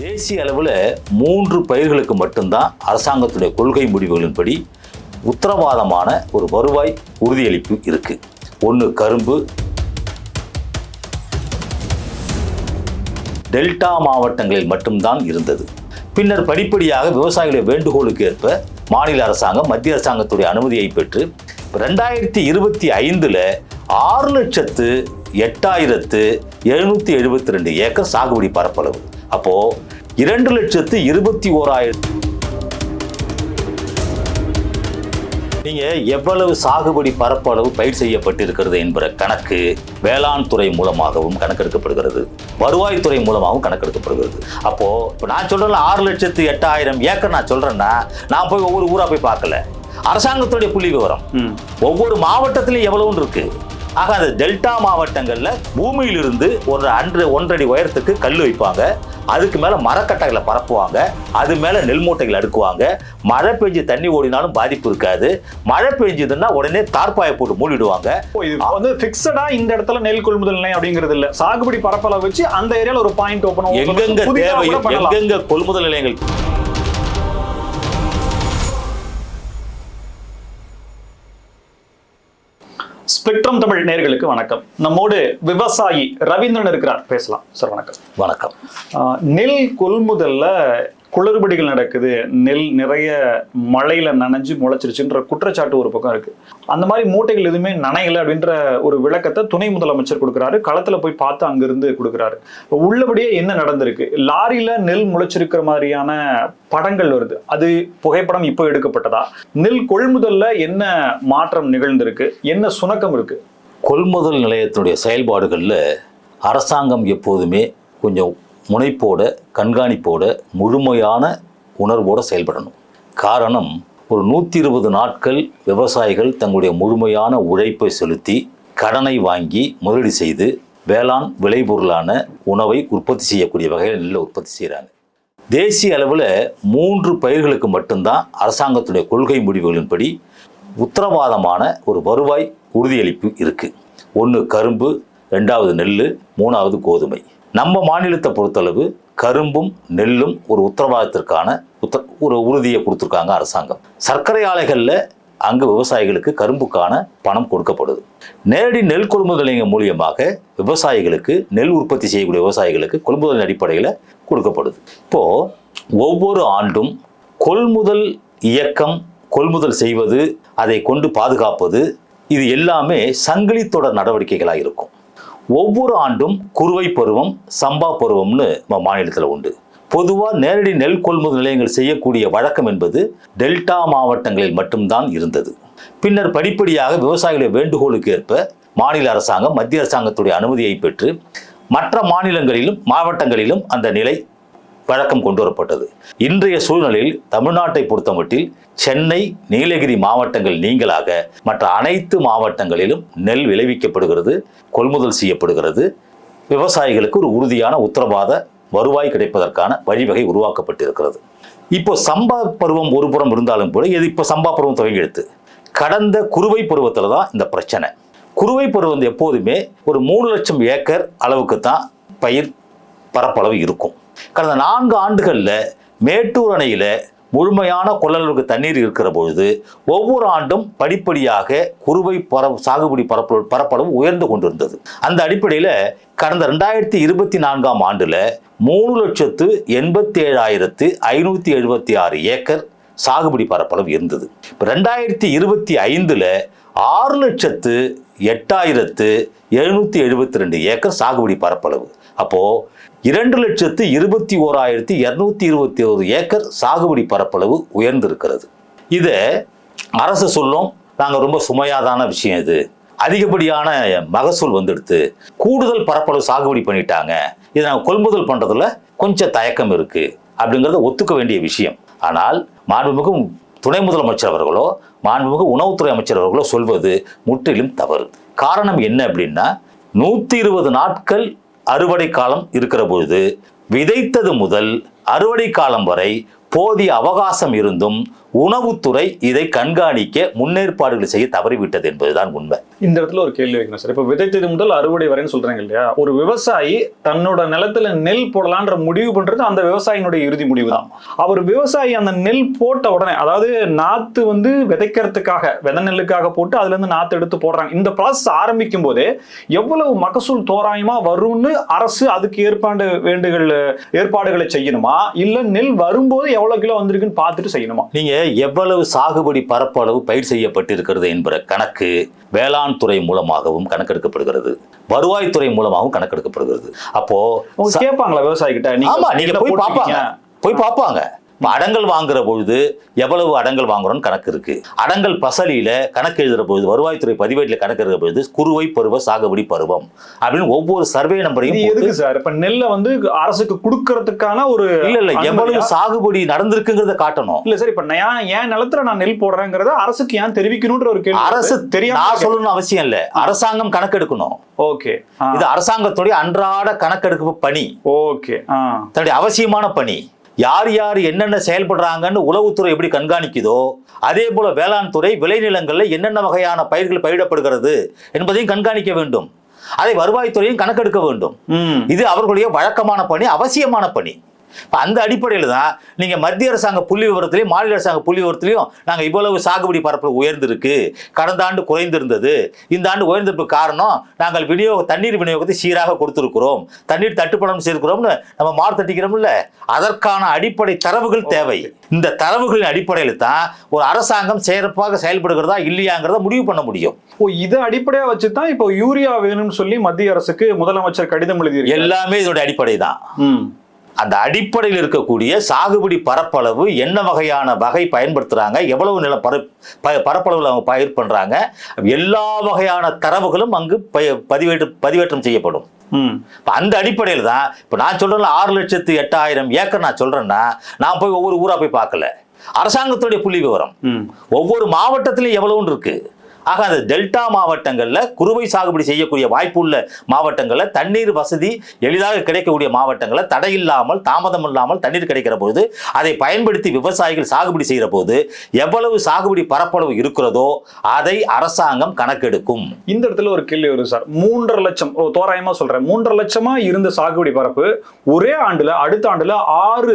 தேசிய அளவில் மூன்று பயிர்களுக்கு மட்டும்தான் அரசாங்கத்துடைய கொள்கை முடிவுகளின்படி உத்தரவாதமான ஒரு வருவாய் உறுதியளிப்பு இருக்கு. ஒன்று கரும்பு. டெல்டா மாவட்டங்களில் மட்டும்தான் இருந்தது. பின்னர் படிப்படியாக விவசாயிகளுடைய வேண்டுகோளுக்கு ஏற்ப மாநில அரசாங்கம் மத்திய அரசாங்கத்துடைய அனுமதியை பெற்று ரெண்டாயிரத்தி இருபத்தி ஐந்தில் ஆறு லட்சத்து எட்டாயிரத்து எழுநூற்றி எழுபத்தி ரெண்டு ஏக்கர் சாகுபடி பரப்பளவு. அப்போ இரண்டு லட்சத்து இருபத்தி ஓராயிரத்து நீங்க எவ்வளவு சாகுபடி பரப்பளவு பயிர் செய்யப்பட்டிருக்கிறது என்பற கணக்கு வேளாண் துறை மூலமாகவும் கணக்கெடுக்கப்படுகிறது. வருவாய்த்துறை மூலமாகவும் கணக்கெடுக்கப்படுகிறது. அப்போ இப்போ நான் சொல்றேன்ல ஆறு லட்சத்து எட்டாயிரம் ஏக்கர் நான் சொல்றேன்னா நான் போய் ஒவ்வொரு ஊரா போய் பார்க்கல. அரசாங்கத்துடைய புள்ளி விவரம். ஒவ்வொரு மாவட்டத்திலும் எவ்வளவுன்னு இருக்கு. ஆக அந்த டெல்டா மாவட்டங்கள்ல பூமியிலிருந்து ஒரு அன்று ஒன்றடி உயரத்துக்கு கல் வைப்பாங்க. அதுக்கு மேல மரக்கட்டைகளை பரப்புவாங்க. அது மேல நெல் மூட்டைகள் அடுக்குவாங்க. மழை பெஞ்சு தண்ணி ஓடினாலும் பாதிப்பு இருக்காது. மழை பெஞ்சதுன்னா உடனே தார்ப்பாயை போட்டு மூடிடுவாங்க வந்து பிக்சடா இந்த இடத்துல நெல் கொள்முதல் நிலையம் அப்படிங்கிறது இல்ல. சாகுபடி பரப்பளவு வச்சு அந்த ஏரியால ஒரு பாயிண்ட் ஓபன் எங்கெங்க தேவையோ எங்கெங்க கொள்முதல் நிலையங்கள் ஸ்பெக்ட்ரம் தமிழ் நேர்களுக்கு வணக்கம். நம்மோடு விவசாயி ரவீந்திரன் இருக்கிறார். பேசலாம். சார் வணக்கம். வணக்கம். நெல் கொள்முதல்ல குளறுபடிகள் நடக்குது நெல் நிறைய மழையில நனைஞ்சு முளைச்சிருச்சுன்ற குற்றச்சாட்டு ஒரு பக்கம் இருக்கு. அந்த மாதிரி மூட்டைகள் எதுவுமே நனையல அப்படின்ற ஒரு விளக்கத்தை துணை முதலமைச்சர் கொடுக்குறாரு. களத்துல போய் பார்த்து அங்கிருந்து கொடுக்குறாரு. உள்ளபடியே என்ன நடந்திருக்கு? லாரியில நெல் முளைச்சிருக்கிற மாதிரியான படங்கள் வருது. அது புகைப்படம் இப்போ எடுக்கப்பட்டதா? நெல் கொள்முதல்ல என்ன மாற்றம் நிகழ்ந்திருக்கு? என்ன சுணக்கம் இருக்கு? கொள்முதல் நிலையத்தினுடைய செயல்பாடுகளில் அரசாங்கம் எப்போதுமே கொஞ்சம் முனைப்போட கண்காணிப்போட முழுமையான உணர்வோடு செயல்படணும். காரணம் ஒரு நூற்றி இருபது நாட்கள் விவசாயிகள் தங்களுடைய முழுமையான உழைப்பை செலுத்தி கடனை வாங்கி முதலீடு செய்து வேளாண் விளைபொருளான உணவை உற்பத்தி செய்யக்கூடிய வகையில் நெல்லை உற்பத்தி செய்கிறாங்க தேசிய அளவில் மூன்று பயிர்களுக்கு மட்டும்தான் அரசாங்கத்துடைய கொள்கை முடிவுகளின்படி உத்தரவாதமான ஒரு வருவாய் உறுதியளிப்பு இருக்குது ஒன்று கரும்பு ரெண்டாவது நெல் மூணாவது கோதுமை. நம்ம மாநிலத்தை பொறுத்தளவு கரும்பும் நெல்லும் ஒரு உத்தரவாதத்திற்கான உத்த ஒரு உறுதியை கொடுத்துருக்காங்க அரசாங்கம். சர்க்கரை ஆலைகளில் அங்கு விவசாயிகளுக்கு கரும்புக்கான பணம் கொடுக்கப்படுது. நேரடி நெல் கொள்முதல் நிலையம் மூலியமாக விவசாயிகளுக்கு நெல் உற்பத்தி செய்யக்கூடிய விவசாயிகளுக்கு கொள்முதல் அடிப்படையில் கொடுக்கப்படுது. இப்போ ஒவ்வொரு ஆண்டும் கொள்முதல் இயக்கம் கொள்முதல் செய்வது அதை கொண்டு பாதுகாப்பது இது எல்லாமே சங்கிலி தொடர் நடவடிக்கைகளாக இருக்கும். ஒவ்வொரு ஆண்டும் குறுவை பருவம் சம்பா பருவம்னு நம்ம மாநிலத்தில் உண்டு. பொதுவாக நேரடி நெல் கொள்முதல் நிலையங்கள் செய்யக்கூடிய வழக்கம் என்பது டெல்டா மாவட்டங்களில் மட்டும்தான் இருந்தது. பின்னர் படிப்படியாக விவசாயிகளின் வேண்டுகோளுக்கு ஏற்ப மாநில அரசாங்கம் மத்திய அரசாங்கத்துடைய அனுமதியை பெற்று மற்ற மாநிலங்களிலும் மாவட்டங்களிலும் அந்த நிலை வழக்கம் கொண்டு வரப்பட்டது இன்றைய சூழ்நிலையில் தமிழ்நாட்டை பொறுத்தமட்டில் சென்னை நீலகிரி மாவட்டங்கள் நீங்களாக மற்ற அனைத்து மாவட்டங்களிலும் நெல் விளைவிக்கப்படுகிறது கொள்முதல் செய்யப்படுகிறது. விவசாயிகளுக்கு ஒரு உறுதியான உத்தரவாத வருவாய் கிடைப்பதற்கான வழிவகை உருவாக்கப்பட்டிருக்கிறது. இப்போ சம்பா பருவம் ஒரு புறம் இருந்தாலும் கூட இது இப்போ சம்பா பருவம் துவங்கி எடுத்து கடந்த குறுவை பருவத்தில் தான் இந்த பிரச்சனை. குறுவை பருவம் எப்போதுமே ஒரு மூணு லட்சம் ஏக்கர் அளவுக்கு தான் பயிர் பரப்பளவு இருக்கும். கடந்த நான்கு ஆண்டுகளில் மேட்டூர் அணையில் முழுமையான கொள்ளளவுக்கு தண்ணீர் இருக்கிற பொழுது ஒவ்வொரு ஆண்டும் படிப்படியாக குறுவை பர சாகுபடி பரப்பளவு பரப்பளவு உயர்ந்து கொண்டிருந்தது. அந்த அடிப்படையில் கடந்த ரெண்டாயிரத்தி இருபத்தி நான்காம் ஆண்டில் மூணு லட்சத்து எண்பத்தி ஏழாயிரத்து ஐநூற்றி எழுபத்தி ஆறு ஏக்கர் சாகுபடி பரப்பளவு இருந்தது. இப்போ ரெண்டாயிரத்தி இருபத்தி ஐந்தில் ஆறு லட்சத்து எட்டாயிரத்து எழுநூற்றி எழுபத்தி ரெண்டு ஏக்கர் சாகுபடி பரப்பளவு. அப்போது இரண்டு லட்சத்து இருபத்தி ஓராயிரத்தி இரநூத்தி இருபத்தி ஒரு ஏக்கர் சாகுபடி பரப்பளவு உயர்ந்திருக்கிறது. இதை அரசு சொல்லும். நாங்கள் ரொம்ப சுமையாதான விஷயம் இது. அதிகப்படியான மகசூல் வந்துடுத்து. கூடுதல் பரப்பளவு சாகுபடி பண்ணிட்டாங்க. இதை நாங்கள் கொள்முதல் பண்ணுறதுல கொஞ்சம் தயக்கம் இருக்குது அப்படிங்கிறத ஒத்துக்க வேண்டிய விஷயம். ஆனால் மாண்புமிகு துணை முதலமைச்சர் அவர்களோ மாண்புமிகு உணவுத்துறை அமைச்சர் அவர்களோ சொல்வது முற்றிலும் தவறு. காரணம் என்ன அப்படின்னா நூற்றி இருபது நாட்கள் அறுவடை காலம் இருக்கிற பொழுது விதைத்தது முதல் அறுவடை காலம் வரை போதிய அவகாசம் இருந்தும் உணவுத்துறை இதை கண்காணிக்க முன்னேற்பாடுகள் செய்ய தவறிவிட்டது என்பதுதான் உண்மை. இந்த இடத்துல ஒரு கேள்வி வைக்கணும் சார். இப்போ விதைத்தது முதல் அறுவடை வரைன்னு சொல்றாங்க இல்லையா? ஒரு விவசாயி தன்னோட நிலத்துல நெல் போடலான்ற முடிவு பண்றது அந்த விவசாயினுடைய இறுதி முடிவு தான். அவர் விவசாயி அந்த நெல் போட்ட உடனே அதாவது நாத்து வந்து விதைக்கிறதுக்காக விதை நெல்லுக்காக போட்டு அதுல இருந்து நாத்து எடுத்து போடுறாங்க. இந்த ப்ராசஸ் ஆரம்பிக்கும் போதே எவ்வளவு மகசூல் தோராயமா வரும்னு அரசு அதுக்கு ஏற்பாடு வேண்டுகள் ஏற்பாடுகளை செய்யணுமா? இல்ல நெல் வரும்போது எவ்வளவு கிலோ வந்திருக்குன்னு பார்த்துட்டு செய்யணுமா? நீங்க எவ்வளவு சாகுபடி பரப்பளவு பயிர் செய்யப்பட்டிருக்கிறது என்கிற கணக்கு வேளாண் துறை மூலமாகவும் கணக்கெடுக்கப்படுகிறது. வருவாய்த்துறை மூலமாகவும் கணக்கெடுக்கப்படுகிறது. அப்போ கேட்பாங்களா விவசாயி கிட்ட ஆமா நீங்க போய் பார்ப்பாங்க? போய் பார்ப்பாங்க இப்ப அடங்கல் வாங்குற பொழுது எவ்வளவு அடங்கல் வாங்குறோம்னு கணக்கு இருக்கு. அடங்கல் பசலியில கணக்கு எழுதுற பொழுது வருவாய்த்துறை பதிவேட்டில் கணக்கு எழுதுற பொழுது குறுவை பருவ சாகுபடி பருவம் அப்படின்னு ஒவ்வொரு சர்வே நம்பரையும் எதுக்கு சார் இப்ப நெல்லை வந்து அரசுக்கு கொடுக்கறதுக்கான ஒரு இல்ல இல்ல. எவ்வளவு? சாகுபடி நடந்திருக்குங்கிறத காட்டணும். இல்ல சார் இப்ப நான் என் நிலத்துல நான் நெல் போடுறேங்கிறத அரசுக்கு ஏன் தெரிவிக்கணும்ன்ற ஒரு கேள்வி. அரசு. தெரியாம நான் சொல்லணும்னு அவசியம் இல்ல. அரசாங்கம் கணக்கெடுக்கணும் ஓகே. இது அரசாங்கத்துடைய அன்றாட கணக்கெடுப்பு பணி. ஓகே. தன்னுடைய அவசியமான பணி. யார் யார் என்னென்ன செயல்படுறாங்கன்னு உளவுத்துறை எப்படி கண்காணிக்குதோ அதே போல வேளாண் துறை விளைநிலங்களில் என்னென்ன வகையான பயிர்கள் பயிரிடப்படுகிறது என்பதையும் கண்காணிக்க வேண்டும். அதை வருவாய்த்துறையும் கணக்கெடுக்க வேண்டும். இது அவர்களுடைய வழக்கமான பணி அவசியமான பணி. இப்ப அந்த அடிப்படையில் தான் நீங்கள் மத்திய அரசாங்க புள்ளி விவரத்திலையும் மாநில அரசாங்க புள்ளி விவரத்திலையும் நாங்கள் இவ்வளவு சாகுபடி பரப்பு உயர்ந்திருக்கு. கடந்த ஆண்டு குறைந்திருந்தது. இந்த ஆண்டு உயர்ந்திருப்பு காரணம் நாங்கள் விநியோக தண்ணீர் விநியோகத்தை சீராக கொடுத்திருக்கிறோம். தண்ணீர் தட்டுப்படம் செய்திருக்கிறோம்னு நம்ம மாறு தட்டிக்கிறோம்ல. அதற்கான அடிப்படை தரவுகள் தேவை. இந்த தரவுகளின் அடிப்படையில் தான் ஒரு அரசாங்கம் சிறப்பாக செயல்படுகிறதா இல்லையாங்கிறத முடிவு பண்ண முடியும். ஓ இதை அடிப்படையா வச்சுதான் இப்போ யூரியா வேணும்னு சொல்லி மத்திய அரசுக்கு முதலமைச்சர் கடிதம் எழுதியிருக்காரு. எல்லாமே இதோட அடிப்படை தான் அந்த அடிப்படையில் இருக்கக்கூடிய சாகுபடி பரப்பளவு என்ன வகையான வகை பயன்படுத்துகிறாங்க எவ்வளவு நில பர பரப்பளவில் அவங்க பயிர் பண்ணுறாங்க எல்லா வகையான தரவுகளும் அங்கு பதிவேற்று பதிவேற்றம் செய்யப்படும். ம். இப்போ அந்த அடிப்படையில் தான் இப்போ நான் சொல்கிறேன் ஆறு லட்சத்து எட்டாயிரம் ஏக்கர் நான் சொல்கிறேன்னா நான் போய் ஒவ்வொரு ஊராக போய் பார்க்கல. அரசாங்கத்துடைய புள்ளி விவரம் ம். ஒவ்வொரு மாவட்டத்திலும் எவ்வளவுன்னு இருக்கு. ஆக அந்த டெல்டா மாவட்டங்களில் குறுவை சாகுபடி செய்யக்கூடிய வாய்ப்புள்ள மாவட்டங்களில் தண்ணீர் வசதி எளிதாக கிடைக்கக்கூடிய மாவட்டங்களில் தடையில்லாமல் தாமதம் இல்லாமல் தண்ணீர் கிடைக்கிற போது அதை பயன்படுத்தி விவசாயிகள் சாகுபடி செய்கிற போது எவ்வளவு சாகுபடி பரப்பளவு இருக்கிறதோ அதை அரசாங்கம் கணக்கெடுக்கும். இந்த இடத்துல ஒரு கேள்வி வரும் சார். மூன்றரை லட்சம் ஓ, தோராயமா சொல்றேன். மூன்றரை லட்சமா இருந்த சாகுபடி பரப்பு ஒரே ஆண்டுல அடுத்த ஆண்டுல ஆறு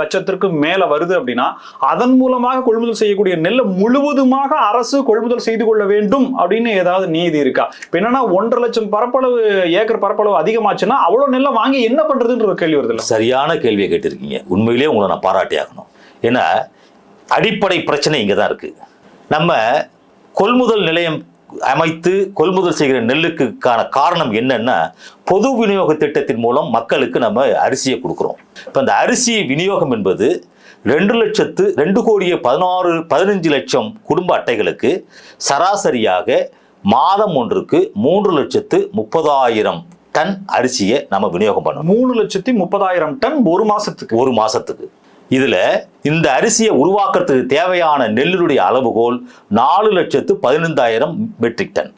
லட்சத்திற்கு மேல வருது அப்படின்னா அதன் மூலமாக கொள்முதல் செய்யக்கூடிய நெல்லை முழுவதுமாக அரசு கொள்முதல் செய்து கொள்ள வேண்டும் அப்படின்னு ஏதாவது நீதி இருக்கா? இப்ப என்னன்னா ஒன்றரை லட்சம் பரப்பளவு ஏக்கர் பரப்பளவு அதிகமாச்சுன்னா அவ்வளவு நெல்லை வாங்கி என்ன பண்றதுன்ற கேள்வி வருது சரியான கேள்வியை கேட்டிருக்கீங்க. உண்மையிலேயே உங்களை நான் பாராட்டி ஆகணும் ஏன்னா அடிப்படை பிரச்சனை இங்கே தான் இருக்குது நம்ம கொள்முதல் நிலையம் அமைத்து கொள்முதல் செய்கிற நெல்லுக்குக்கான காரணம் என்னன்னா பொது விநியோக திட்டத்தின் மூலம் மக்களுக்கு நம்ம அரிசியை கொடுக்குறோம். இப்போ இந்த அரிசி விநியோகம் என்பது ரெண்டு லட்சத்து ரெண்டு கோடியே பதினாறு பதினஞ்சு லட்சம் குடும்ப அட்டைகளுக்கு சராசரியாக மாதம் ஒன்றுக்கு மூன்று லட்சத்து முப்பதாயிரம் டன் அரிசியை நம்ம விநியோகம் பண்ணணும். மூணு லட்சத்தி முப்பதாயிரம் டன் ஒரு மாசத்துக்கு. ஒரு மாசத்துக்கு. இதுல இந்த அரிசியை உருவாக்குறதுக்கு தேவையான நெல்லுடைய அளவுகோல் நாலு லட்சத்து பதினைந்தாயிரம் மெட்ரிக் டன்.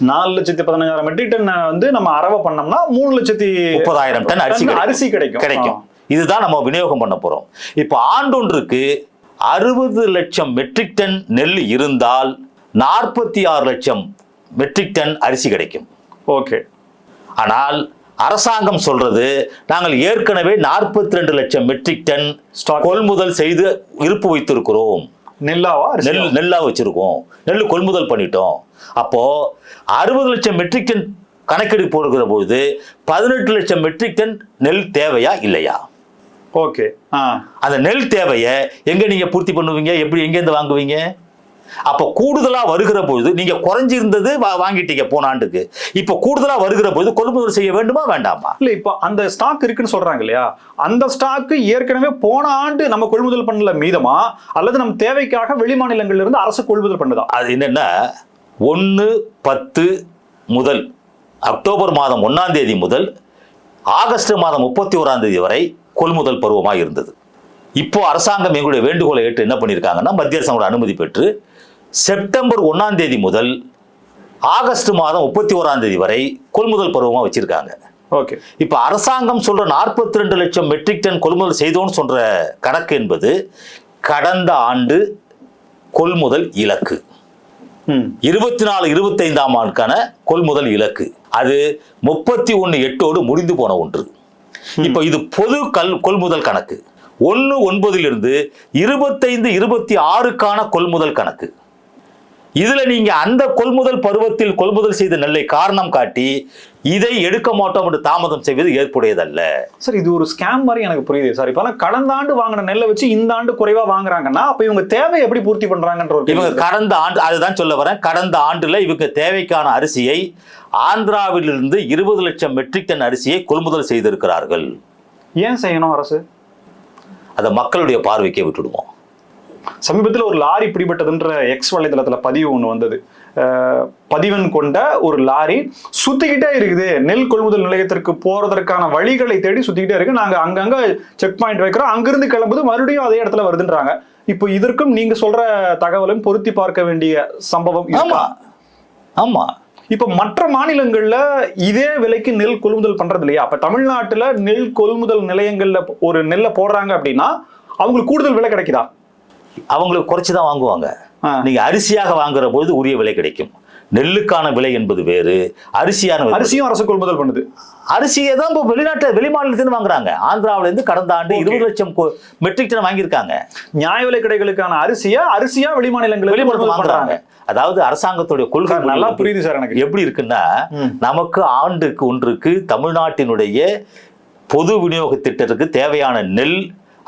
நாலு லட்சத்தி பதினஞ்சாயிரம் மெட்ரிக் டன் வந்து நம்ம அரவை பண்ணோம்னா மூணு லட்சத்தி முப்பதாயிரம் டன் அரிசி. அரிசி கிடைக்கும். கிடைக்கும். இதுதான் நம்ம விநியோகம் பண்ண போறோம். இப்போ ஆண்டொன்றுக்கு அறுபது லட்சம் மெட்ரிக் டன் நெல் இருந்தால் நாற்பத்தி ஆறு லட்சம் மெட்ரிக் டன் அரிசி கிடைக்கும். ஓகே ஆனால் அரசாங்கம் சொல்றது நாங்கள் ஏற்கனவே நாற்பத்தி ரெண்டு லட்சம் மெட்ரிக் டன். கொள்முதல் செய்து இருப்பு வைத்திருக்கிறோம். நெல்லாவா நெல் நெல்லா வச்சிருக்கோம். நெல் கொள்முதல் பண்ணிட்டோம். அப்போ அறுபது லட்சம் மெட்ரிக் டன் கணக்கெடுப்பு போடுகிற பொழுது பதினெட்டு லட்சம் மெட்ரிக் டன் நெல் தேவையா இல்லையா? ஓகே. அந்த நெல் தேவையை எங்க நீங்க பூர்த்தி பண்ணுவீங்க? எப்படி எங்கேருந்து வாங்குவீங்க? அப்போ கூடுதலா வருகிற பொழுது நீங்க குறைஞ்சிருந்தது வாங்கிட்டீங்க போன ஆண்டுக்கு. இப்போ கூடுதலா வருகிற பொழுது கொள்முதல் செய்ய வேண்டுமா வேண்டாமா? இல்ல இப்போ அந்த ஸ்டாக் இருக்குன்னு சொல்றாங்க இல்லையா? அந்த ஸ்டாக் ஏற்கனவே போன ஆண்டு நம்ம கொள்முதல் பண்ணல மீதமா? அல்லது நம்ம தேவைக்காக வெளி மாநிலங்கள்ல இருந்து அரசு கொள்முதல் பண்ணுதா? அது என்னன்னா ஒன்று பத்து முதல் அக்டோபர் மாதம் ஒன்றாம் தேதி முதல் ஆகஸ்ட் மாதம் முப்பத்தி ஓராம் தேதி வரை கொள்முதல் பருவமாக இருந்தது. இப்போ அரசாங்கம் எங்களுடைய வேண்டுகோளை ஏற்று என்ன பண்ணியிருக்காங்கன்னா மத்திய அரசாங்கோட அனுமதி பெற்று செப்டம்பர் ஒன்றாம் தேதி முதல் ஆகஸ்ட் மாதம் முப்பத்தி ஓராம் தேதி வரை கொள்முதல் பருவமாக வச்சிருக்காங்க. ஓகே. இப்போ அரசாங்கம் சொல்ற நாற்பத்தி ரெண்டு லட்சம் மெட்ரிக் டன் கொள்முதல் செய்தோம்னு சொல்ற கணக்கு என்பது கடந்த ஆண்டு கொள்முதல் இலக்கு. இருபத்தி நாலு இருபத்தைந்தாம் ஆண்டுக்கான கொள்முதல் இலக்கு. அது முப்பத்தி ஒன்று எட்டோடு முடிந்து போன ஒன்று. இப்போ இது பொது கல் கொள்முதல் கணக்கு. ஒன்று ஒன்பதிலிருந்து இருபத்தைந்து இருபத்தி ஆறுக்கான கொள்முதல் கணக்கு. இதுல நீங்க அந்த கொள்முதல் பருவத்தில் கொள்முதல் செய்த நெல்லை காரணம் காட்டி இதை எடுக்க மாட்டோம் என்று தாமதம் செய்வது ஏற்புடையதல்ல. சார் இது ஒரு ஸ்கேம் மாதிரி எனக்கு புரியுது. சார் இப்ப கடந்த ஆண்டு வாங்கின நெல்லை வச்சு இந்த ஆண்டு குறைவா வாங்குறாங்கன்னா அப்ப இவங்க தேவை எப்படி பூர்த்தி பண்றாங்கன்ற ஒரு இவங்க. கடந்த ஆண்டு அதுதான் சொல்ல வரேன். கடந்த ஆண்டுல இவங்க தேவைக்கான அரிசியை ஆந்திராவிலிருந்து இருபது லட்சம் மெட்ரிக் டன் அரிசியை கொள்முதல் செய்திருக்கிறார்கள். ஏன் செய்யணும் அரசு? அதை மக்களுடைய பார்வைக்கே விட்டுடுவோம். சமீபத்தில் ஒரு லாரி பிடிபட்டதுன்ற எக்ஸ் வலைதளத்துல பதிவு ஒன்று வந்தது. அஹ், பதிவெண் கொண்ட ஒரு லாரி சுத்திக்கிட்டே இருக்குது. நெல் கொள்முதல் நிலையத்திற்கு போறதற்கான வழிகளை தேடி சுத்திக்கிட்டே இருக்கு. நாங்க அங்கங்க செக் பாயிண்ட் வைக்கிறோம். அங்கிருந்து கிளம்புது. மறுபடியும் அதே இடத்துல வருதுன்றாங்க. இப்போ இதற்கும் நீங்க சொல்ற தகவலும் பொருத்தி பார்க்க வேண்டிய சம்பவம்? ஆமா. ஆமா. இப்ப மற்ற மாநிலங்கள்ல இதே விலைக்கு நெல் கொள்முதல் பண்றது இல்லையா? அப்ப தமிழ்நாட்டுல நெல் கொள்முதல் நிலையங்கள்ல ஒரு நெல்லை போடுறாங்க அப்படின்னா அவங்களுக்கு கூடுதல் விலை கிடைக்குதா? அவங்களுக்கு குறைச்சி தான் வாங்குவாங்க. நீங்க அரிசியாக வாங்குற பொழுது உரிய விலை கிடைக்கும். நெல்லுக்கான விலை என்பது வேறு அரிசியான அரிசியும் அரசு கொள்முதல் பண்ணுது. அரிசியை தான் இப்போ வெளிநாட்டு வெளி மாநிலத்திலிருந்து வாங்குறாங்க. ஆந்திராவில இருந்து கடந்த ஆண்டு. இருபது லட்சம் மெட்ரிக் டன் வாங்கியிருக்காங்க. நியாய விலை கடைகளுக்கான அரிசியா அரிசியா வெளி மாநிலங்களுக்கு வாங்குறாங்க. அதாவது அரசாங்கத்துடைய கொள்கை நல்லா புரியுது சார் எனக்கு. எப்படி இருக்குன்னா. நமக்கு ஆண்டுக்கு ஒன்றுக்கு தமிழ்நாட்டினுடைய பொது விநியோக திட்டத்துக்கு தேவையான நெல்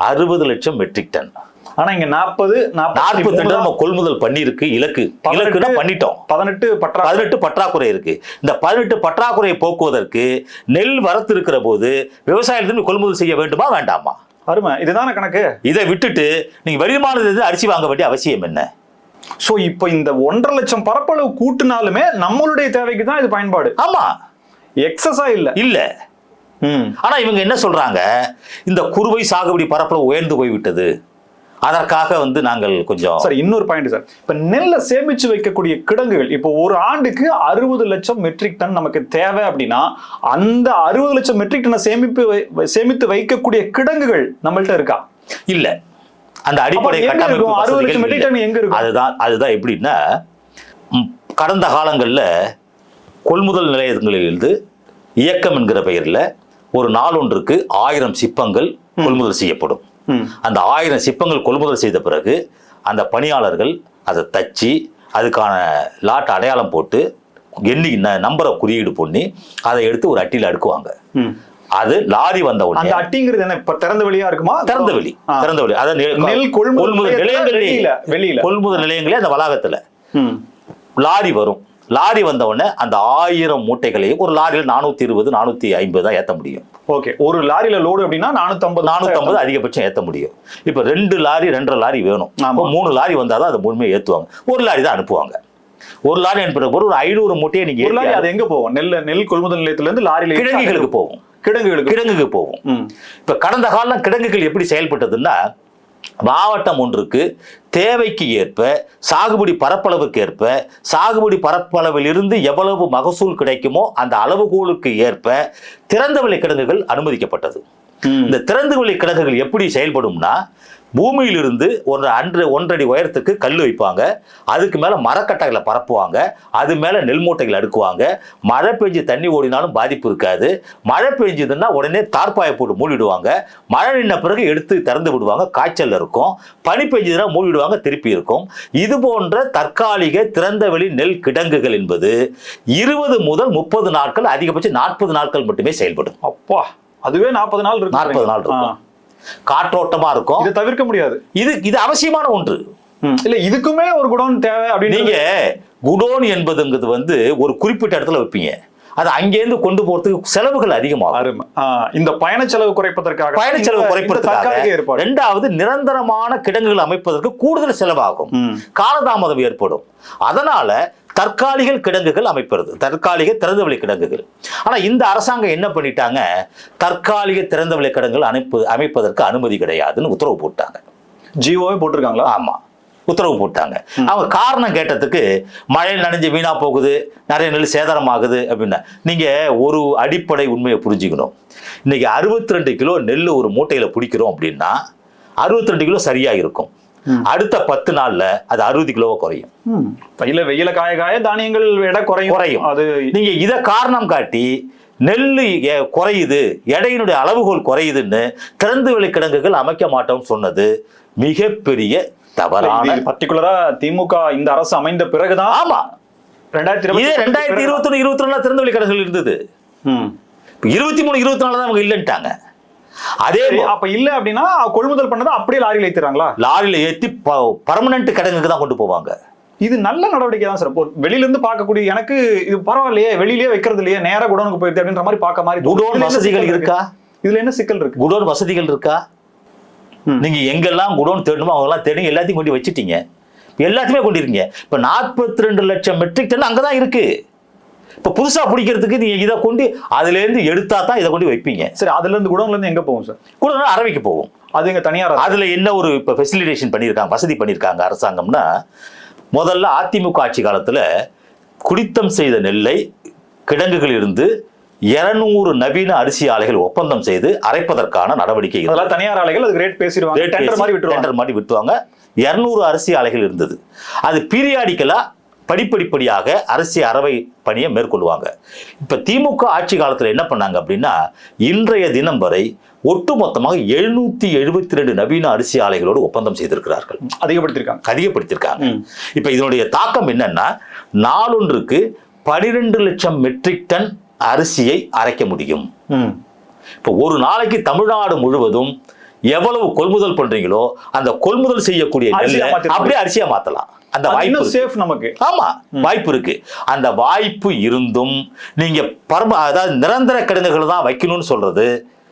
அறுபது லட்சம் மெட்ரிக் டன். ஆனா இங்க நாற்பது நாற்பத்தி ரெண்டு நம்ம கொள்முதல் பண்ணியிருக்கு இலக்கு. இலக்குன்னா பண்ணிட்டோம். பதினெட்டு பற்றா பதினெட்டு பற்றாக்குறை இருக்கு. இந்த பதினெட்டு பற்றாக்குறையை போக்குவதற்கு நெல் வரத்து இருக்கிற போது விவசாயத்திலிருந்து கொள்முதல் செய்ய வேண்டுமா வேண்டாமா? அருமை. இதுதானே கணக்கு? இதை விட்டுட்டு நீங்க வெளிமாநிலத்திலிருந்து அரிசி வாங்க வேண்டிய அவசியம் என்ன? சோ இப்போ இந்த ஒன்றரை லட்சம் பரப்பளவு கூட்டினாலுமே நம்மளுடைய தேவைக்கு தான் இது பயன்பாடு. ஆமா. எக்ஸஸா இல்ல. இல்ல. ஆனா இவங்க என்ன சொல்றாங்க? இந்த குறுவை சாகுபடி பரப்பளவு உயர்ந்து போய்விட்டது. அதற்காக வந்து நாங்கள் கொஞ்சம் சார் இன்னொரு பாயிண்ட் சார் இப்ப நெல்லை சேமிச்சு வைக்கக்கூடிய கிடங்குகள் இப்போ ஒரு ஆண்டுக்கு அறுபது லட்சம் மெட்ரிக் டன் நமக்கு தேவை அப்படின்னா அந்த அறுபது லட்சம் மெட்ரிக் டன்னை சேமிப்பு சேமித்து வைக்கக்கூடிய கிடங்குகள் நம்மள்ட்ட இருக்கா இல்ல அந்த அடிப்படை கட்டமைப்பு? 60 லட்சம் மெட்ரிக். டன் எங்க இருக்கும்? அதுதான் அதுதான் எப்படின்னா கடந்த காலங்களில் கொள்முதல் நிலையங்களிலிருந்து இயக்கம் என்கிற பெயரில் ஒரு நாளொன்றுக்கு ஆயிரம் சிப்பங்கள் கொள்முதல் செய்யப்படும். அந்த ஆயிரம் சிப்பங்கள் கொள்முதல் செய்த பிறகு அந்த பணியாளர்கள் அதை தச்சு அதுக்கான லாட் அடையாளம் போட்டு எண்ணி நம்பரை குறியீடு பண்ணி அதை எடுத்து ஒரு அட்டியில் அடுக்குவாங்க. அது லாரி வந்த அந்த உடனே அட்டிங்கிறது என்ன இப்ப திறந்த வெளியா இருக்குமா திறந்த வெளி. திறந்த வெளி அதாவது நெல் கொள்முதல் நிலையங்களே வெளியில. கொள்முதல் நிலையங்களே அந்த வளாகத்துல. லாரி வரும் லாரி வந்த உடனே அந்த ஆயிரம் மூட்டைகளையும் ஒரு லாரியில் நானூத்தி இருபது நானூத்தி ஐம்பது தான் ஏத்த முடியும். ஓகே. ஒரு லாரியில லோடு அப்படின்னா நானூத்தி ஐம்பது அதிகபட்சம் ஏத்த முடியும். இப்ப ரெண்டு லாரி ரெண்டரை லாரி வேணும். மூணு லாரி வந்தாதான் அதை முழுமையை ஏத்துவாங்க. ஒரு லாரி தான் அனுப்புவாங்க. ஒரு லாரி அனுப்புற ஒரு ஐநூறு மூட்டையை நீங்க ஒரு லாரி அது எங்க போகும்? நெல் நெல் கொள்முதல் நிலையத்துல இருந்து லாரியில ஏத்தி கிடங்குகளுக்கு போகும். கிடங்குகளுக்கு. கிடங்குக்கு போகும். இப்ப கடந்த காலம் கிடங்குகள் எப்படி செயல்பட்டதுன்னா மாவட்டம் ஒன்றுக்கு தேவைக்கு ஏற்ப சாகுபடி பரப்பளவுக்கு ஏற்ப சாகுபடி பரப்பளவில் இருந்து எவ்வளவு மகசூல் கிடைக்குமோ அந்த அளவுகோலுக்கு ஏற்ப திறந்தவெளி கிடங்குகள் அனுமதிக்கப்பட்டது. இந்த திறந்தவெளி கிடங்குகள் எப்படி செயல்படும்னா பூமியிலிருந்து ஒரு அன்று ஒன்றடி உயரத்துக்கு கல் வைப்பாங்க. அதுக்கு மேலே மரக்கட்டைகளை பரப்புவாங்க. அது மேலே நெல் மூட்டைகள் அடுக்குவாங்க. மழை பெஞ்சு தண்ணி ஓடினாலும் பாதிப்பு இருக்காது. மழை பெஞ்சதுன்னா உடனே தார்ப்பாயை போட்டு மூடிடுவாங்க மழை நின்ன பிறகு எடுத்து திறந்து விடுவாங்க. காய்ச்சல் இருக்கும். பனி பெஞ்சதுன்னா மூடிடுவாங்க திருப்பி இருக்கும். இது போன்ற தற்காலிக திறந்தவெளி நெல் கிடங்குகள் என்பது இருபது முதல் முப்பது நாட்கள் அதிகபட்சம் நாற்பது நாட்கள் மட்டுமே செயல்படும். அப்பா அதுவே நாற்பது நாள் இருக்கு நாற்பது நாள் இருக்கும். காற்றோட்டமா இருக்கும். இதை தவிர்க்க முடியாது. இது இது அவசியமான ஒன்று. இல்ல இதுக்குமே ஒரு குடோன் தேவை அப்படின்னு நீங்க குடோன் என்பதுங்கிறது வந்து ஒரு குறிப்பிட்ட இடத்துல வைப்பீங்க. அது அங்கேருந்து கொண்டு போறதுக்கு செலவுகள் அதிகமாகும். இந்த பயண செலவு குறைப்பதற்காக பயண செலவு குறைப்பதற்காக ரெண்டாவது நிரந்தரமான கிடங்குகள் அமைப்பதற்கு கூடுதல் செலவாகும். காலதாமதம் ஏற்படும். அதனால தற்காலிக கிடங்குகள் அமைப்பது தற்காலிக திறந்தவெளி கிடங்குகள். ஆனா இந்த அரசாங்கம் என்ன பண்ணிட்டாங்க? தற்காலிக திறந்தவெளி கிடங்குகள் அமைப்பு அமைப்பதற்கு அனுமதி கிடையாதுன்னு உத்தரவு போட்டாங்க. ஜியோவே போட்டிருக்காங்களா? ஆமா. உத்தரவு போட்டாங்க. அவங்க காரணம் கேட்டதுக்கு மழை நனைஞ்சு வீணா போகுது நிறைய நெல் சேதாரமாகுது அப்படின்னா நீங்க ஒரு அடிப்படை உண்மையை புரிஞ்சுக்கணும். இன்னைக்கு அறுபத்தி ரெண்டு கிலோ நெல் ஒரு மூட்டையில பிடிக்கிறோம் அப்படின்னா அறுபத்தி ரெண்டு கிலோ சரியா இருக்கும். அடுத்த பத்து நாள்ல அது அறுபது கிலோவா குறையும். வெயில வெயில காய காய தானியங்கள் எடை குறையும். குறையும். அது நீங்க இத காரணம் காட்டி நெல் குறையுது எடையினுடைய அளவுகோல் குறையுதுன்னு திறந்து வெளி கிடங்குகள் அமைக்க மாட்டோம்னு சொன்னது மிகப்பெரிய தவறான பர்டிகுலரா திமுக இந்த அரசு அமைந்த பிறகுதான் ஆமா. ரெண்டாயிரத்தி இதே ரெண்டாயிரத்தி இருபத்தி ஒண்ணு இருபத்தி ரெண்டுல திறந்த வெளி கிடங்குகள் இருந்தது இருபத்தி மூணு இருபத்தி நாலு தான் அவங்க இல்லைன்ட்டாங்க. அதே அப்ப இல்ல அப்படின்னா கொள்முதல் பண்ணதை அப்படியே லாரியில் ஏத்துறாங்களா லாரியில ஏத்தி பர்மனன்ட் கிடங்குக்கு தான் கொண்டு போவாங்க. இது நல்ல நடவடிக்கை தான் சார் இப்போ வெளியில இருந்து பார்க்கக்கூடிய எனக்கு இது பரவாயில்லையே வெளியிலேயே வைக்கிறது இல்லையே நேரா குடோனுக்கு போயிடுது அப்படின்ற மாதிரி பார்க்க மாதிரி. குடோன் வசதிகள் இருக்கா? இதுல என்ன சிக்கல் இருக்கு? குடோன் வசதிகள் இருக்கா. நீங்க எங்கெல்லாம் குடோன் தேடணுமோ அவங்கெல்லாம் தேடி எல்லாத்தையும் கொண்டு வச்சிட்டீங்க. எல்லாத்தையுமே கொண்டு இருக்கீங்க. இப்ப நாற்பத்தி ரெண்டு லட்சம் மெட்ரிக் டன் அங்கதான் இருக்கு. இப்ப புதுசா பிடிக்கிறதுக்கு நீங்க இதை கொண்டு அதுல இருந்து எடுத்தா தான் இதை கொண்டு வைப்பீங்க. சரி அதுல இருந்து குடோன்ல இருந்து எங்க போகும் சார்? குடோன் அரவைக்கு போகும் அது எங்க தனியார். அதுல என்ன ஒரு இப்ப ஃபெசிலிட்டேஷன் பண்ணியிருக்காங்க வசதி பண்ணியிருக்காங்க அரசாங்கம்னா முதல்ல அதிமுக ஆட்சி காலத்துல குடித்தம் செய்த நெல்லை கிடங்குகளில் இருந்து இருநூறு நவீன அரிசி ஆலைகள் ஒப்பந்தம் செய்து அரைப்பதற்கான நடவடிக்கை. அதெல்லாம் தனியார் ஆலைகள் அதுக்கு ரேட் பேசிடுவாங்க. டெண்டர் மாதிரி விட்டுருவாங்க. டெண்டர் மாதிரி விட்டுருவாங்க. இரநூறு அரிசி ஆலைகள் இருந்தது. அது பீரியாடிக்கலா படிப்படிப்படியாக அரிசி அறவை பணியை மேற்கொள்வாங்க இப்ப திமுக ஆட்சி காலத்துல என்ன பண்ணாங்க அப்படின்னா இன்றைய தினம் வரை ஒட்டுமொத்தமாக எழுநூத்தி எழுபத்தி ரெண்டு நவீன அரிசி ஆலைகளோடு ஒப்பந்தம் செய்திருக்கிறார்கள் அதிகப்படுத்திருக்காங்க அதிகப்படுத்தியிருக்காங்க ம். இப்ப இதனுடைய தாக்கம் என்னன்னா நாளொன்றுக்கு பனிரெண்டு லட்சம் மெட்ரிக் டன் அரிசியை அரைக்க முடியும். இப்போ ஒரு நாளைக்கு தமிழ்நாடு முழுவதும் எவ்வளவு கொள்முதல் பண்றீங்களோ அந்த கொள்முதல் செய்யக்கூடிய. அப்படியே அரிசியா மாத்தலாம் அந்த வாய்ப்பு. சேஃப் நமக்கு. ஆமா வாய்ப்பு இருக்கு. அந்த வாய்ப்பு இருந்தும் நீங்க பரம அதாவது நிரந்தர கிடங்குகள் தான் வைக்கணும்னு சொல்றது.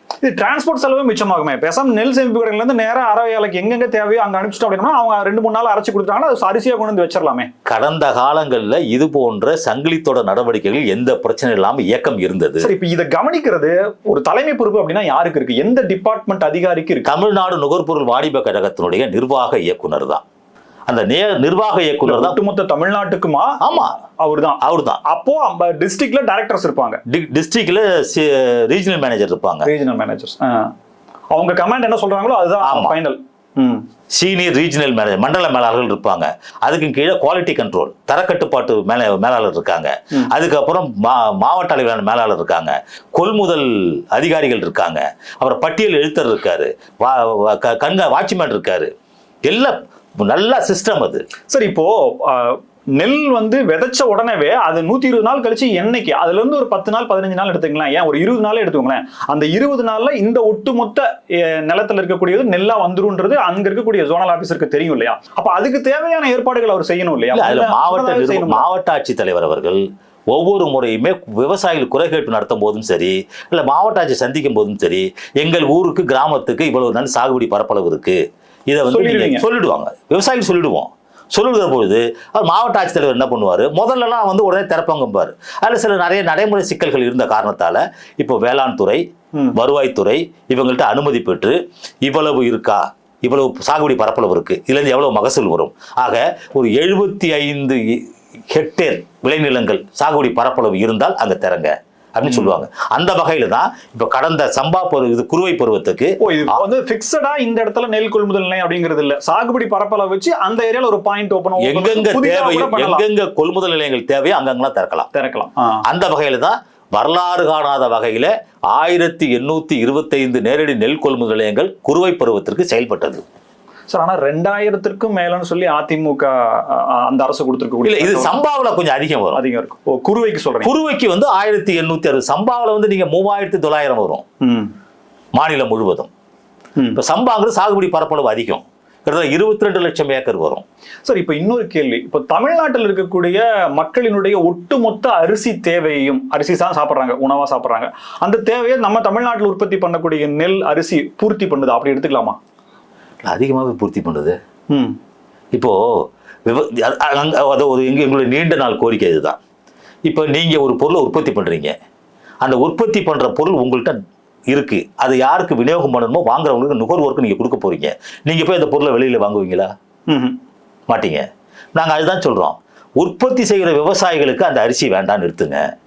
இது டிரான்ஸ்போர்ட் செலவு மிச்சமாகுமே. பேசாம நெல் சேமிப்பு கடையில இருந்து நேரா அரை வேலைக்கு எங்கெங்க தேவையோ அங்க அனுப்பிச்சிட்டோம் அப்படின்னா அவங்க ரெண்டு மூணு நாள் அரைச்சு கொடுத்தாங்கன்னா அது அரிசியா கொண்டு வந்து வச்சிடலாமே. கடந்த காலங்கள்ல இது போன்ற சங்கிலித்தோட நடவடிக்கைகள் எந்த பிரச்சனை இல்லாம இயக்கம் இருந்தது. சரி இப்ப இதை கவனிக்கிறது ஒரு தலைமை பொறுப்பு அப்படின்னா யாருக்கு இருக்கு? எந்த டிபார்ட்மெண்ட் அதிகாரிக்கு இருக்கு? தமிழ்நாடு நுகர்பொருள் வாணிப கழகத்தினுடைய நிர்வாக இயக்குனர் தான். அந்த நே நிர்வாக இயக்குனர் தான். ஒட்டுமொத்த தமிழ்நாட்டுக்குமா? ஆமா. அவர்தான். அவர்தான். அப்போ டிஸ்ட்ரிக்ட்ல டைரக்டர்ஸ் இருப்பாங்க. டிஸ்ட்ரிக்ட்ல ரீஜனல் மேனேஜர் இருப்பாங்க. ரீஜனல் மேனேஜர்ஸ் அவங்க கமாண்ட் என்ன சொல்றாங்களோ அதுதான். ஃபைனல் சீனியர் ரீஜனல் மேனேஜர் மண்டல மேலாளர்கள் இருப்பாங்க. அதுக்கு கீழே குவாலிட்டி கண்ட்ரோல் தரக்கட்டுப்பாட்டு மேல மேலாளர் இருக்காங்க. அதுக்கப்புறம் மா மாவட்ட அளவிலான மேலாளர் இருக்காங்க. கொள்முதல் அதிகாரிகள் இருக்காங்க. அப்புறம் பட்டியல் எழுத்தர் இருக்காரு. கண்கா வாட்ச்மேன் இருக்காரு. எல்லாம் நல்ல சிஸ்டம் அது. சரி இப்போ நெல் வந்து விதைச்ச உடனேவே அது நூத்தி இருபது நாள் கழிச்சு என்னைக்கு? அதுல இருந்து ஒரு பத்து நாள் பதினஞ்சு நாள் எடுத்துக்கலாம் ஏன்? ஒரு இருபது நாள் எடுத்துக்கோங்களேன். அந்த இருபது நாள்ல இந்த ஒட்டுமொத்த நிலத்துல இருக்கக்கூடியது நெல்லா வந்துருன்றது அங்க இருக்கக்கூடிய ஜோனல் ஆபீசருக்கு தெரியும் இல்லையா? அப்ப அதுக்கு தேவையான ஏற்பாடுகள் அவர் செய்யணும் இல்லையா? இல்ல அதுல மாவட்ட? மாவட்ட ஆட்சித்தலைவர் அவர்கள் ஒவ்வொரு முறையுமே விவசாயிகள் குறை கேட்பு நடத்தும் போதும் சரி இல்ல மாவட்ட ஆட்சி சந்திக்கும் போதும் சரி எங்கள் ஊருக்கு கிராமத்துக்கு இவ்வளவு நன் சாகுபடி பரப்பளவு இருக்கு. இதை வந்து சொல்லிடுவீங்க. விவசாயிகள் சொல்லிடுவோம். சொல்லுகிற பொழுது அவர் மாவட்ட ஆட்சித்தலைவர் என்ன பண்ணுவார்? முதல்லலாம் வந்து உடனே திறப்பங்கம்பார் அதில் சில நிறைய நடைமுறை சிக்கல்கள் இருந்த காரணத்தால இப்போ வேளாண் துறை. வருவாய்த்துறை இவங்கள்ட்ட அனுமதி பெற்று இவ்வளவு இருக்கா? இவ்வளவு சாகுபடி பரப்பளவு இருக்கு. இதுல இருந்து எவ்வளவு மகசூல் வரும்? ஆக ஒரு எழுபத்தி ஐந்து ஹெக்டேர் விளைநிலங்கள் சாகுபடி பரப்பளவு இருந்தால் அங்க திறங்க. அப்படின்னு சொல்லுவாங்க. அந்த வகையில தான் இப்ப கடந்த சம்பா பருவ இது குறுவை பருவத்துக்கு வந்து பிக்சடா இந்த இடத்துல நெல் கொள்முதல் நிலையம் அப்படிங்கிறது இல்ல. சாகுபடி பரப்பளவு வச்சு அந்த ஏரியால ஒரு பாயிண்ட் ஓபன் எங்கெங்க தேவையோ எங்கெங்க கொள்முதல் நிலையங்கள் தேவையோ அங்கங்கெல்லாம் திறக்கலாம். திறக்கலாம். அந்த வகையில தான் வரலாறு காணாத வகையில ஆயிரத்தி எண்ணூத்தி இருபத்தைந்து நேரடி நெல் கொள்முதல் நிலையங்கள் குறுவை பருவத்திற்கு செயல்பட்டது. சார் ஆனா ரெண்டாயிரத்திற்கும் மேலன்னு சொல்லி அதிமுக அந்த அரசு கொடுத்திருக்கக்கூடிய இது சம்பாவுல கொஞ்சம் அதிகம் வரும். அதிகம் இருக்கும். ஓ குருவைக்கு சொல்றேன் குறுவைக்கு வந்து ஆயிரத்தி எண்ணூத்தி அறுபது. சம்பாவில் வந்து நீங்க மூவாயிரத்தி தொள்ளாயிரம் வரும். மாநிலம் முழுவதும். இப்ப சம்பாங்கிறது சாகுபடி பரப்பளவு அதிகம். கிட்டத்தட்ட இருபத்தி ரெண்டு லட்சம் ஏக்கர் வரும். சார் இப்ப இன்னொரு கேள்வி. இப்ப தமிழ்நாட்டில் இருக்கக்கூடிய மக்களினுடைய ஒட்டுமொத்த அரிசி தேவையையும் அரிசி தான் சாப்பிடுறாங்க உணவா சாப்பிடுறாங்க. அந்த தேவையை நம்ம தமிழ்நாட்டில் உற்பத்தி பண்ணக்கூடிய நெல் அரிசி பூர்த்தி பண்ணுது? அப்படி எடுத்துக்கலாமா? அதிகமாகவே பூர்த்தி பண்ணுது. ம். இப்போ விவ- அது ஒரு எங்க எங்களுடைய நீண்ட நாள் கோரிக்கை இதுதான். இப்போ நீங்க ஒரு பொருளை உற்பத்தி பண்றீங்க. அந்த உற்பத்தி பண்ற பொருள் உங்கள்கிட்ட இருக்கு. அது யாருக்கு விநியோகம் பண்ணணுமோ வாங்குறவங்களுக்கு நுகர்வோருக்கு நீங்க கொடுக்க போறீங்க. நீங்க போய் அந்த பொருளை வெளியில வாங்குவீங்களா? ம் மாட்டீங்க. நாங்க அதுதான் சொல்றோம். உற்பத்தி செய்கிற விவசாயிகளுக்கு அந்த அரிசி வேண்டாம் நிறுத்துங்க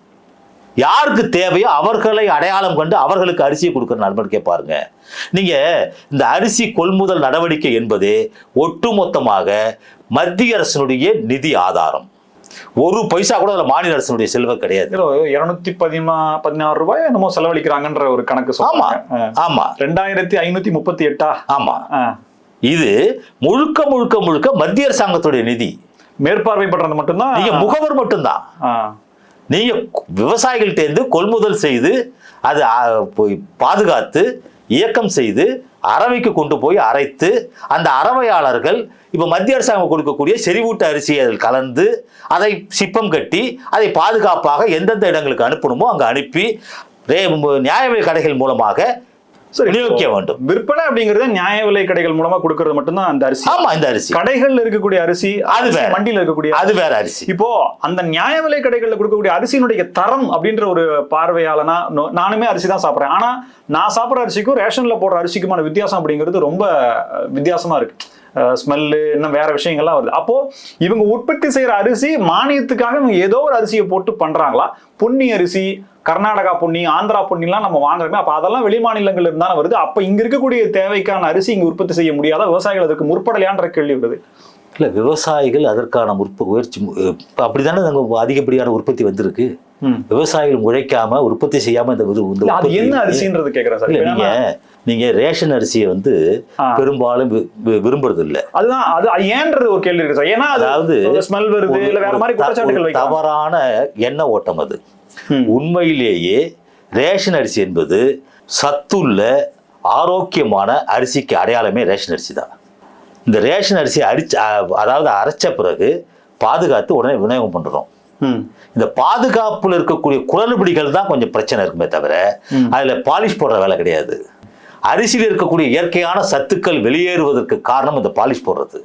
யாருக்கு தேவையோ அவர்களை அடையாளம் கண்டு அவர்களுக்கு அரிசியை கொடுக்குற நடவடிக்கை பாருங்க நீங்க இந்த அரிசி கொள்முதல் நடவடிக்கை என்பது ஒட்டுமொத்தமாக மத்திய அரசினுடைய நிதி ஆதாரம். ஒரு பைசா கூட அதுல மாநில அரசினுடைய செல்வம் கிடையாது. இருநூத்தி பதிமா பதினாறு ரூபாய் என்னமோ செலவழிக்கிறாங்கன்ற ஒரு கணக்கு ஆமா ஆமா. ரெண்டாயிரத்தி ஐநூத்தி முப்பத்தி எட்டா? ஆமா. இது முழுக்க முழுக்க முழுக்க மத்திய அரசாங்கத்துடைய நிதி. மேற்பார்வை பண்றது மட்டும்தான்? நீங்க முகவர் மட்டும்தான். நீங்கள் நீங்க இருந்து கொள்முதல் செய்து அது போய் பாதுகாத்து இயக்கம் செய்து அரவைக்கு கொண்டு போய் அரைத்து அந்த அரவையாளர்கள் இப்போ மத்திய அரசாங்கம் கொடுக்கக்கூடிய செறிவூட்ட அரிசியை அதில் கலந்து அதை சிப்பம் கட்டி அதை பாதுகாப்பாக எந்தெந்த இடங்களுக்கு அனுப்பணுமோ அங்கே அனுப்பி ரே- நியாய விலை கடைகள் மூலமாக விநியோகிக்க வேண்டும். விற்பனை அப்படிங்கறது நியாய விலை கடைகள் மூலமா கொடுக்கறது மட்டும்தான் அந்த அரிசி. ஆமா இந்த அரிசி. கடைகள்ல இருக்கக்கூடிய அரிசி அது வேற. மண்டியில இருக்கக்கூடிய அது வேற அரிசி. இப்போ அந்த நியாய விலை கடைகள்ல கொடுக்கக்கூடிய அரிசியினுடைய தரம் அப்படின்ற ஒரு பார்வையாளனா நானுமே அரிசி தான் சாப்பிடுறேன். ஆனா நான் சாப்பிடுற அரிசிக்கும் ரேஷன்ல போடுற அரிசிக்குமான வித்தியாசம் அப்படிங்கிறது ரொம்ப வித்தியாசமா இருக்கு. ஸ்மெல்லு இன்னும் வேற விஷயங்கள்லாம் வருது. அப்போ இவங்க உற்பத்தி செய்யற அரிசி மானியத்துக்காக இவங்க ஏதோ ஒரு அரிசியை போட்டு பண்றாங்களா? பொன்னி அரிசி கர்நாடகா பொன்னி ஆந்திரா பொன்னிலாம் நம்ம வாங்குறோமே அப்ப அதெல்லாம் வெளி மாநிலங்கள் இருந்தாலும் வருது அப்ப இங்க இருக்கக்கூடிய தேவைக்கான அரிசி இங்க உற்பத்தி செய்ய முடியாத விவசாயிகள் அதுக்கு முற்படலையான்ற கேள்வி வருது இல்லை விவசாயிகள் அதற்கான முற்ப முயற்சி இப்போ அப்படிதானே நாங்கள் அதிகப்படியான உற்பத்தி வந்திருக்கு. விவசாயிகள் உழைக்காம உற்பத்தி செய்யாம இந்த அது என்ன. அரிசின்றது கேக்குறேன் சார் நீங்க நீங்க ரேஷன் அரிசியை வந்து. பெரும்பாலும் விரும்புறது இல்ல அதுதான் அது ஏன்றது ஒரு கேள்வி இருக்கு சார் ஏன்னா அதாவது அது ஸ்மெல் வருது இல்ல வேற மாதிரி தவறான எண்ண ஓட்டம் அது. உண்மையிலேயே ரேஷன் அரிசி என்பது சத்துள்ள ஆரோக்கியமான அரிசிக்கு அடையாளமே ரேஷன் அரிசி தான் இந்த ரேஷன் அரிசி அரிச்சு அதாவது அரைச்ச பிறகு பாதுகாத்து உடனே விநியோகம் பண்றோம் ம். இந்த பாதுகாப்புல இருக்கக்கூடிய குளறுபடிகள் தான் கொஞ்சம் பிரச்சனை இருக்குமே தவிர. அதுல பாலிஷ் போடுற வேலை கிடையாது அரிசியில் இருக்கக்கூடிய இயற்கையான சத்துக்கள் வெளியேறுவதற்கு காரணம் இந்த பாலிஷ் போடுறது.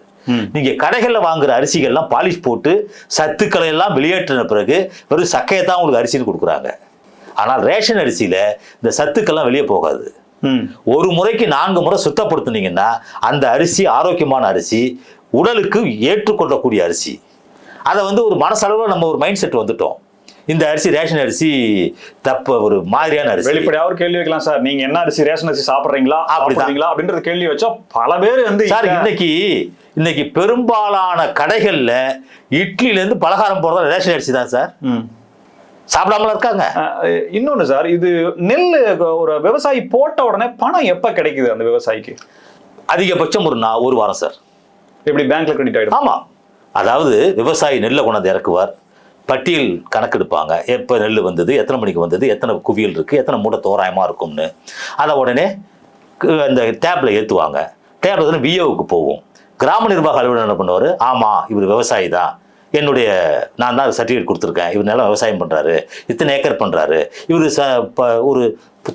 நீங்க கடைகள்ல வாங்குற அரிசிகள்லாம் பாலிஷ் போட்டு சத்துக்களை எல்லாம் வெளியேற்றின பிறகு வெறும் சக்கையை தான் உங்களுக்கு அரிசின்னு கொடுக்குறாங்க. ஆனால் ரேஷன் அரிசியில இந்த சத்துக்கள்லாம் வெளியே போகாது. ஒரு முறைக்கு நான்கு முறை சுத்தப்படுத்துனீங்கன்னா அந்த அரிசி ஆரோக்கியமான அரிசி உடலுக்கு ஏற்றுக்கொள்ளக்கூடிய அரிசி. அதை வந்து ஒரு மனசளவில் நம்ம ஒரு மைண்ட் செட் வந்துட்டோம். இந்த அரிசி ரேஷன் அரிசி தப்ப ஒரு மாதிரியான அரிசி. வெளிப்படையா ஒரு கேள்வி வைக்கலாம் சார். நீங்க என்ன அரிசி ரேஷன் அரிசி சாப்பிடுறீங்களா. அப்படிங்களா அப்படின்றது கேள்வி வச்சா பல பேர் வந்து சார். இன்னைக்கு இன்னைக்கு பெரும்பாலான கடைகள்ல இட்லில இருந்து பலகாரம் போடுறது ரேஷன் அரிசி தான் சார். சாப்பிடாமல இருக்காங்க. அஹ், இன்னொன்னு சார் இது நெல் ஒரு விவசாயி போட்ட உடனே பணம் எப்ப கிடைக்குது அந்த விவசாயிக்கு? அதிகபட்சம் ஒரு நா- ஒரு வாரம் சார். எப்படி பேங்க்ல கிரெடிட் ஆயிடும்? ஆமா. அதாவது விவசாயி நெல்லை கொண்டாந்து இறக்குவார். பட்டியல் கணக்கெடுப்பாங்க எப்போ நெல் வந்தது எத்தனை மணிக்கு வந்தது எத்தனை குவியல் இருக்குது எத்தனை மூட்டை தோராயமாக இருக்கும்னு. அதை உடனே அந்த டேப்பில் ஏற்றுவாங்க டேப்பில் வந்து விஏவுக்கு போகும் கிராம நிர்வாக அலுவலர் என்ன பண்ணுவார்? ஆமாம் இவர் விவசாயி தான். என்னுடைய நான் தான் சர்டிஃபிகேட் கொடுத்துருக்கேன். இவர் நிலம் விவசாயம் பண்ணுறாரு இத்தனை ஏக்கர் பண்ணுறாரு இவர் ச ஒரு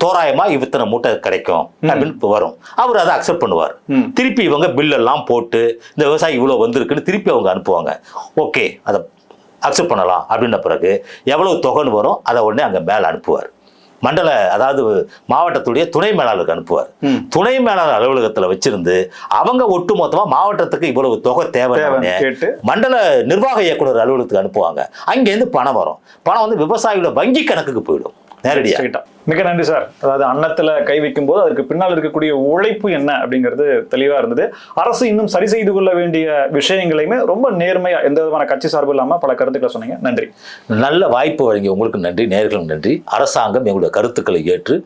தோராயமாக இத்தனை மூட்டை கிடைக்கும் அப்படின்னு வரும். அவர் அதை அக்செப்ட் பண்ணுவார். திருப்பி இவங்க எல்லாம் போட்டு இந்த விவசாயி இவ்வளோ வந்திருக்குன்னு திருப்பி அவங்க அனுப்புவாங்க. ஓகே அதை அக்செப்ட் பண்ணலாம் அப்படின்ன பிறகு எவ்வளவு தொகைன்னு வரும் அதை உடனே அங்கே மேலே அனுப்புவார். மண்டல அதாவது மாவட்டத்துடைய துணை மேலாளருக்கு அனுப்புவார். துணை மேலாளர் அலுவலகத்தில் வச்சிருந்து அவங்க ஒட்டுமொத்தமா மாவட்டத்துக்கு இவ்வளவு தொகை தேவைன்னு மண்டல நிர்வாக இயக்குனர் அலுவலகத்துக்கு அனுப்புவாங்க. அங்கேருந்து பணம் வரும். பணம் வந்து விவசாயியோட வங்கி கணக்குக்கு போயிடும். நேரடியாக. மிக நன்றி சார். அதாவது அன்னத்துல கை வைக்கும் போது அதுக்கு பின்னால் இருக்கக்கூடிய உழைப்பு என்ன அப்படிங்கிறது தெளிவா இருந்தது. அரசு இன்னும் சரி செய்து கொள்ள வேண்டிய விஷயங்களையுமே ரொம்ப நேர்மையா எந்த விதமான கட்சி சார்பு இல்லாம பல கருத்துக்களை சொன்னீங்க. நன்றி. நல்ல வாய்ப்பு வழங்கிய உங்களுக்கு நன்றி நேர்களும் நன்றி. அரசாங்கம் எங்களுடைய கருத்துக்களை ஏற்று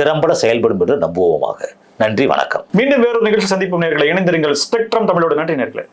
திறம்பட செயல்படும் என்று நம்புவோமாக. நன்றி வணக்கம். மீண்டும் வேறொரு நிகழ்ச்சி சந்திப்பும் நேர்களை. இணைந்திருங்கள். ஸ்பெக்ட்ரம் தமிழோட. நன்றி நேர்களை.